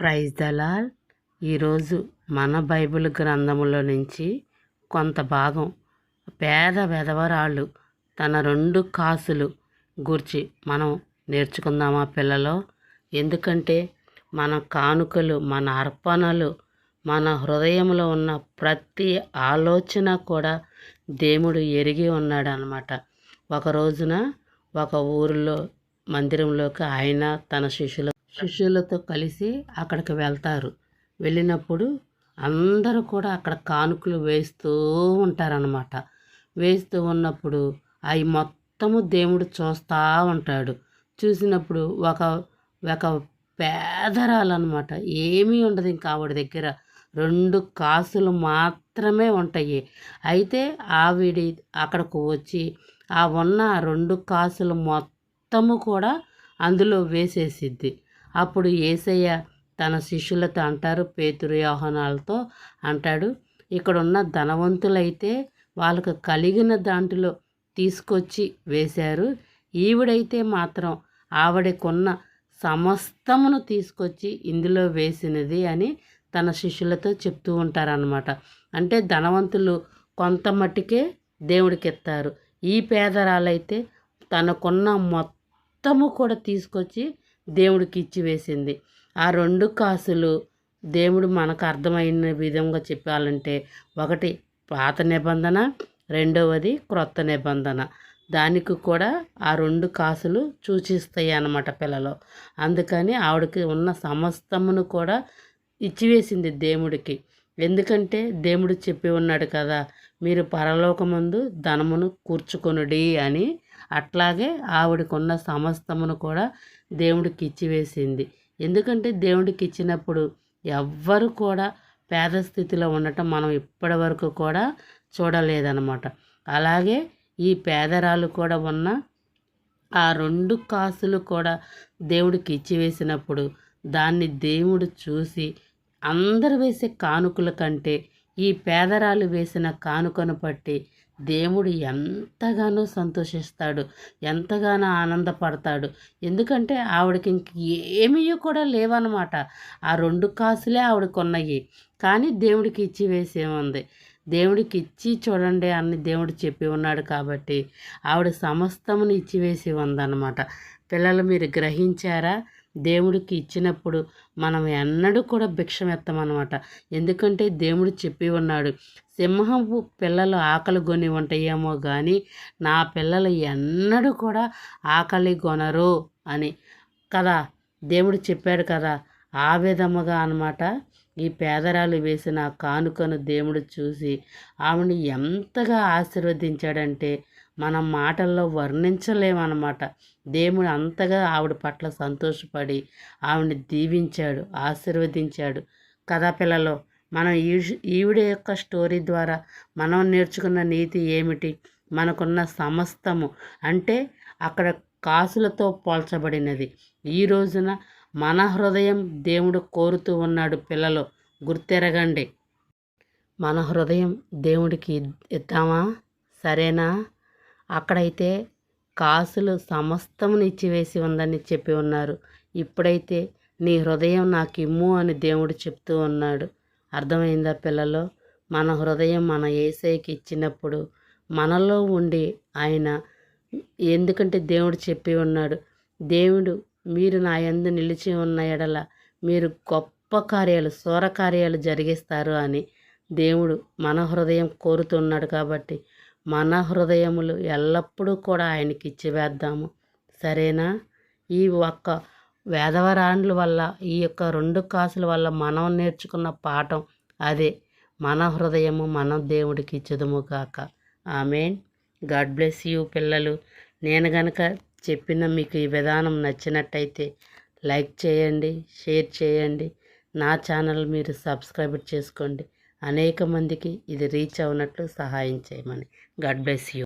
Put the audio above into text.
Praise Dalal. ఈరోజు మన Bible గ్రంథములో నుంచి కొంత భాగం పేద వెధవరాళ్ళు తన రెండు కాసులు గురించి మనం నేర్చుకుందామా పిల్లలు? ఎందుకంటే మన కానుకలు మన అర్పణలు మన హృదయంలో ఉన్న ప్రతి ఆలోచన కూడా దేవుడు ఎరిగి ఉన్నాడు అనమాట ఒక రోజున ఒక ఊరిలో మందిరంలోకి ఆయన తన శిష్యుల శిష్యులతో కలిసి అక్కడికి వెళ్తారు. వెళ్ళినప్పుడు అందరూ కూడా అక్కడ కానుకలు వేస్తూ ఉంటారనమాట వేస్తూ ఉన్నప్పుడు అవి మొత్తము దేవుడు చూస్తూ ఉంటాడు. చూసినప్పుడు ఒక ఒక పేదరాలన్నమాట. ఏమీ ఉండదు ఇంకా ఆవిడ దగ్గర. రెండు కాసులు మాత్రమే ఉంటాయి. అయితే ఆవిడ అక్కడికి వచ్చి ఆ ఉన్న రెండు కాసులు మొత్తము కూడా అందులో వేసేసిద్ది. అప్పుడు ఏసయ్య తన శిష్యులతో అంటారు పేతురు యోహనాలతో అంటాడు ఇక్కడున్న ధనవంతులైతే వాళ్ళకు కలిగిన దాంట్లో తీసుకొచ్చి వేశారు. ఈవిడైతే మాత్రం ఆవిడకున్న సమస్తమును తీసుకొచ్చి ఇందులో వేసినది అని తన శిష్యులతో చెప్తూ ఉంటారనమాట అంటే ధనవంతులు కొంత మట్టుకే దేవుడికి ఇస్తారు ఈ పేదరాలైతే తనకున్న మొత్తము కూడా తీసుకొచ్చి దేవుడికి ఇచ్చి వేసింది. ఆ రెండు కాసులు దేవుడు మనకు అర్థమైన విధంగా చెప్పాలంటే ఒకటి పాత నిబంధన రెండవది క్రొత్త నిబంధన. దానికి కూడా ఆ రెండు కాసులు సూచిస్తాయి అన్నమాట పిల్లలు. అందుకని ఆవిడకి ఉన్న సమస్తమును కూడా ఇచ్చివేసింది దేవుడికి. ఎందుకంటే దేవుడు చెప్పి ఉన్నాడు కదా మీరు పరలోకమందు ధనమును కూర్చుకొనుడి అని అట్లాగే ఆవిడకున్న సమస్తమును కూడా దేవుడికి ఇచ్చివేసింది ఎందుకంటే దేవుడికి ఇచ్చినప్పుడు ఎవ్వరు కూడా పేద స్థితిలో ఉండటం మనం ఇప్పటి వరకు కూడా చూడలేదన్నమాట. అలాగే ఈ పేదరాలు కూడా ఉన్న ఆ రెండు కాసులు కూడా దేవుడికి ఇచ్చివేసినప్పుడు దాన్ని దేవుడు చూసి అందరు వేసే కానుకల కంటే ఈ పేదరాలు వేసిన కానుకను పట్టి దేవుడు ఎంతగానో సంతోషిస్తాడు ఎంతగానో ఆనందపడతాడు. ఎందుకంటే ఆవిడకి ఇంక ఏమీ కూడా లేవన్నమాట. ఆ రెండు కాసులే ఆవిడకు ఉన్నాయి కానీ దేవుడికి ఇచ్చి వేసేముంది? దేవుడికి ఇచ్చి చూడండి అని దేవుడు చెప్పి ఉన్నాడు కాబట్టి ఆవిడ సమస్తమును ఇచ్చివేసి ఉందన్నమాట. పిల్లలు మీరు గ్రహించారా? దేవుడికి ఇచ్చినప్పుడు మనం ఎన్నడూ కూడా భిక్షం ఎందుకంటే దేవుడు చెప్పి ఉన్నాడు సింహపు పిల్లలు ఆకలి కొని ఉంటాయేమో కానీ నా పిల్లలు ఎన్నడూ కూడా ఆకలి కొనరు అని కదా దేవుడు చెప్పాడు కదా. ఆ విధముగా అనమాట ఈ పేదరాలు వేసిన కానుకను దేవుడు చూసి ఆమెను ఎంతగా ఆశీర్వదించాడంటే మనం మాటల్లో వర్ణించలేమన్నమాట. దేవుడు అంతగా ఆవిడ పట్ల సంతోషపడి ఆవిడని దీవించాడు ఆశీర్వదించాడు. కదా పిల్లలు మనం ఈవిడ యొక్క స్టోరీ ద్వారా మనం నేర్చుకున్న నీతి ఏమిటి? మనకున్న సమస్తము అంటే అక్కడ కాసులతో పోల్చబడినది. ఈ రోజున మన హృదయం దేవుడు కోరుతూ ఉన్నాడు పిల్లలు గుర్తెరగండి. మన హృదయం దేవుడికి ఇద్దామా సరేనా? అక్కడైతే కాసులు సమస్తమును ఇచ్చివేసి ఉందని చెప్పి ఉన్నారు. ఇప్పుడైతే నీ హృదయం నాకు ఇమ్ము అని దేవుడు చెప్తూ ఉన్నాడు. అర్థమైందా పిల్లలు? మన హృదయం మన ఏసైకి ఇచ్చినప్పుడు మనలో ఉండి ఆయన ఎందుకంటే దేవుడు చెప్పి ఉన్నాడు. దేవుడు మీరు నా యందు నిలిచి ఉన్న ఎడల మీరు గొప్ప కార్యాలు సోర కార్యాలు జరిగిస్తారు అని దేవుడు మన హృదయం కోరుతున్నాడు కాబట్టి మన హృదయములు ఎల్లప్పుడూ కూడా ఆయనకి ఇచ్చివేద్దాము. సరేనా? ఈ ఒక్క వేదవరాండ్ల వల్ల ఈ యొక్క రెండు కాసుల వల్ల మనం నేర్చుకున్న పాఠం అదే. మన హృదయము మన దేవుడికి ఇచ్చదుము కాక ఆమెన్. గాడ్ బ్లెస్ యూ పిల్లలు. నేను గనక చెప్పిన మీకు ఈ విధానం నచ్చినట్టయితే లైక్ చేయండి షేర్ చేయండి. నా ఛానల్ మీరు సబ్స్క్రైబ్ చేసుకోండి. అనేక మందికి ఇది రీచ్ అవునట్లు సహాయం చేయమని. God bless you.